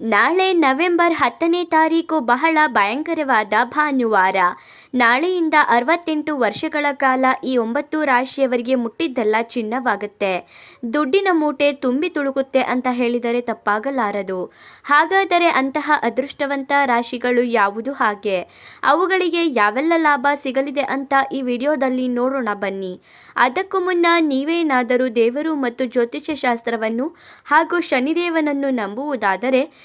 ನಾಳೆ ನವೆಂಬರ್ ಹತ್ತನೇ ತಾರೀಕು ಬಹಳ ಭಯಂಕರವಾದ ಭಾನುವಾರ. ನಾಳೆಯಿಂದ ಅರವತ್ತೆಂಟು ವರ್ಷಗಳ ಕಾಲ ಈ ಒಂಬತ್ತು ರಾಶಿಯವರಿಗೆ ಮುಟ್ಟಿದ್ದೆಲ್ಲ ಚಿನ್ನವಾಗುತ್ತೆ. ದುಡ್ಡಿನ ಮೂಟೆ ತುಂಬಿ ತುಳುಕುತ್ತೆ ಅಂತ ಹೇಳಿದರೆ ತಪ್ಪಾಗಲಾರದು. ಹಾಗಾದರೆ ಅಂತಹ ಅದೃಷ್ಟವಂತ ರಾಶಿಗಳು ಯಾವುದು ಹಾಗೆ? ಅವುಗಳಿಗೆ ಯಾವೆಲ್ಲ ಲಾಭ ಸಿಗಲಿದೆ ಅಂತ ಈ ವಿಡಿಯೋದಲ್ಲಿ ನೋಡೋಣ ಬನ್ನಿ. ಅದಕ್ಕೂ ಮುನ್ನ ನೀವೇನಾದರೂ ದೇವರು ಮತ್ತು ಜ್ಯೋತಿಷ್ಯ ಶಾಸ್ತ್ರವನ್ನು ಹಾಗೂ ಶನಿದೇವನನ್ನು ನಂಬುವುದಾದರೆ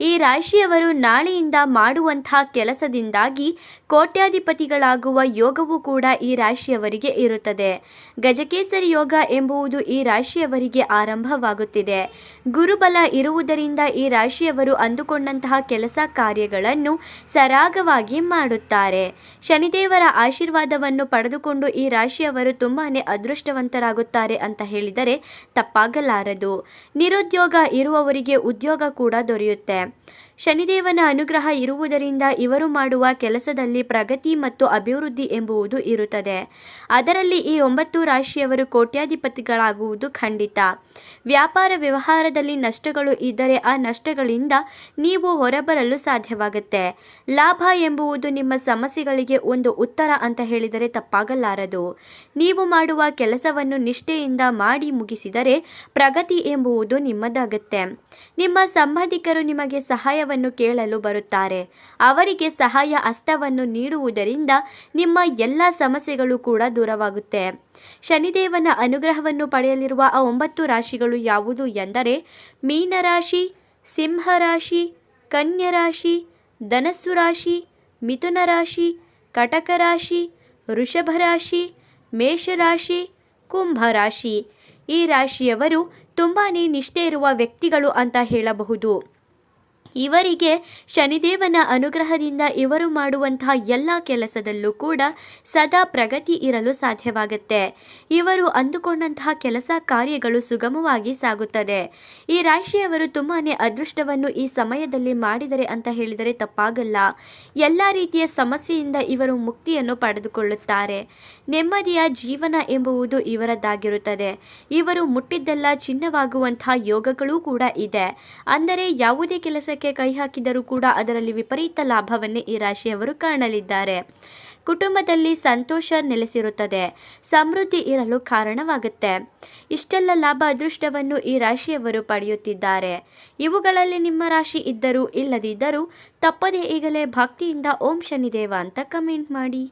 ಈ ರಾಶಿಯವರು ನಾಳೆಯಿಂದ ಮಾಡುವಂತಹ ಕೆಲಸದಿಂದಾಗಿ ಕೋಟ್ಯಾಧಿಪತಿಗಳಾಗುವ ಯೋಗವೂ ಕೂಡ ಈ ರಾಶಿಯವರಿಗೆ ಇರುತ್ತದೆ. ಗಜಕೇಸರಿ ಯೋಗ ಎಂಬುವುದು ಈ ರಾಶಿಯವರಿಗೆ ಆರಂಭವಾಗುತ್ತಿದೆ. ಗುರುಬಲ ಇರುವುದರಿಂದ ಈ ರಾಶಿಯವರು ಅಂದುಕೊಂಡಂತಹ ಕೆಲಸ ಕಾರ್ಯಗಳನ್ನು ಸರಾಗವಾಗಿ ಮಾಡುತ್ತಾರೆ. ಶನಿದೇವರ ಆಶೀರ್ವಾದವನ್ನು ಪಡೆದುಕೊಂಡು ಈ ರಾಶಿಯವರು ತುಂಬಾ ಅದೃಷ್ಟವಂತರಾಗುತ್ತಾರೆ ಅಂತ ಹೇಳಿದರೆ ತಪ್ಪಾಗಲಾರದು. ನಿರುದ್ಯೋಗ ಇರುವವರಿಗೆ ಉದ್ಯೋಗ ಕೂಡ ದೊರೆಯುತ್ತೆ. okay ಶನಿದೇವನ ಅನುಗ್ರಹ ಇರುವುದರಿಂದ ಇವರು ಮಾಡುವ ಕೆಲಸದಲ್ಲಿ ಪ್ರಗತಿ ಮತ್ತು ಅಭಿವೃದ್ಧಿ ಎಂಬುವುದು ಇರುತ್ತದೆ. ಅದರಲ್ಲಿ ಈ ಒಂಬತ್ತು ರಾಶಿಯವರು ಕೋಟ್ಯಾಧಿಪತಿಗಳಾಗುವುದು ಖಂಡಿತ. ವ್ಯಾಪಾರ ವ್ಯವಹಾರದಲ್ಲಿ ನಷ್ಟಗಳು ಇದ್ದರೆ ಆ ನಷ್ಟಗಳಿಂದ ನೀವು ಹೊರಬರಲು ಸಾಧ್ಯವಾಗುತ್ತೆ. ಲಾಭ ಎಂಬುವುದು ನಿಮ್ಮ ಸಮಸ್ಯೆಗಳಿಗೆ ಒಂದು ಉತ್ತರ ಅಂತ ಹೇಳಿದರೆ ತಪ್ಪಾಗಲಾರದು. ನೀವು ಮಾಡುವ ಕೆಲಸವನ್ನು ನಿಷ್ಠೆಯಿಂದ ಮಾಡಿ ಮುಗಿಸಿದರೆ ಪ್ರಗತಿ ಎಂಬುವುದು ನಿಮ್ಮದಾಗುತ್ತೆ. ನಿಮ್ಮ ಸಂಬಂಧಿಕರು ನಿಮಗೆ ಸಹಾಯವನ್ನು ಕೇಳಲು ಬರುತ್ತಾರೆ. ಅವರಿಗೆ ಸಹಾಯ ಹಸ್ತವನ್ನು ನೀಡುವುದರಿಂದ ನಿಮ್ಮ ಎಲ್ಲ ಸಮಸ್ಯೆಗಳು ಕೂಡ ದೂರವಾಗುತ್ತೆ. ಶನಿದೇವನ ಅನುಗ್ರಹವನ್ನು ಪಡೆಯಲಿರುವ ಆ ಒಂಬತ್ತು ರಾಶಿಗಳು ಯಾವುದು ಎಂದರೆ ಮೀನರಾಶಿ, ಸಿಂಹರಾಶಿ, ಕನ್ಯರಾಶಿ ಧನಸ್ಸು ರಾಶಿ ಮಿಥುನ ರಾಶಿ ಕಟಕ ರಾಶಿ ವೃಷಭ ರಾಶಿ ಮೇಷರಾಶಿ, ಕುಂಭರಾಶಿ. ಈ ರಾಶಿಯವರು ತುಂಬಾ ನಿಷ್ಠೆ ಇರುವ ವ್ಯಕ್ತಿಗಳು ಅಂತ ಹೇಳಬಹುದು. ಇವರಿಗೆ ಶನಿದೇವನ ಅನುಗ್ರಹದಿಂದ ಇವರು ಮಾಡುವಂತಹ ಎಲ್ಲ ಕೆಲಸದಲ್ಲೂ ಕೂಡ ಸದಾ ಪ್ರಗತಿ ಇರಲು ಸಾಧ್ಯವಾಗುತ್ತೆ. ಇವರು ಅಂದುಕೊಂಡಂತಹ ಕೆಲಸ ಕಾರ್ಯಗಳು ಸುಗಮವಾಗಿ ಸಾಗುತ್ತದೆ. ಈ ರಾಶಿಯವರು ತುಂಬಾ ಅದೃಷ್ಟವನ್ನು ಈ ಸಮಯದಲ್ಲಿ ಮಾಡಿದರೆ ಅಂತ ಹೇಳಿದರೆ ತಪ್ಪಾಗಲ್ಲ. ಎಲ್ಲ ರೀತಿಯ ಸಮಸ್ಯೆಯಿಂದ ಇವರು ಮುಕ್ತಿಯನ್ನು ಪಡೆದುಕೊಳ್ಳುತ್ತಾರೆ. ನೆಮ್ಮದಿಯ ಜೀವನ ಎಂಬುವುದು ಇವರದ್ದಾಗಿರುತ್ತದೆ. ಇವರು ಮುಟ್ಟಿದ್ದೆಲ್ಲ ಚಿನ್ನವಾಗುವಂತಹ ಯೋಗಗಳೂ ಕೂಡ ಇದೆ. ಅಂದರೆ ಯಾವುದೇ ಕೆಲಸಕ್ಕೆ ಕೈ ಹಾಕಿದರೂ ಕೂಡ ಅದರಲ್ಲಿ ವಿಪರೀತ ಲಾಭವನ್ನೇ ಈ ರಾಶಿಯವರು ಕಾಣಲಿದ್ದಾರೆ. ಕುಟುಂಬದಲ್ಲಿ ಸಂತೋಷ ನೆಲೆಸಿರುತ್ತದೆ. ಸಮೃದ್ಧಿ ಇರಲು ಕಾರಣವಾಗುತ್ತೆ. ಇಷ್ಟೆಲ್ಲ ಲಾಭ ಅದೃಷ್ಟವನ್ನು ಈ ರಾಶಿಯವರು ಪಡೆಯುತ್ತಿದ್ದಾರೆ. ಇವುಗಳಲ್ಲಿ ನಿಮ್ಮ ರಾಶಿ ಇದ್ದರೂ ಇಲ್ಲದಿದ್ದರೂ ತಪ್ಪದೇ ಈಗಲೇ ಭಕ್ತಿಯಿಂದ ಓಂ ಶನಿದೇವ ಅಂತ ಕಮೆಂಟ್ ಮಾಡಿ.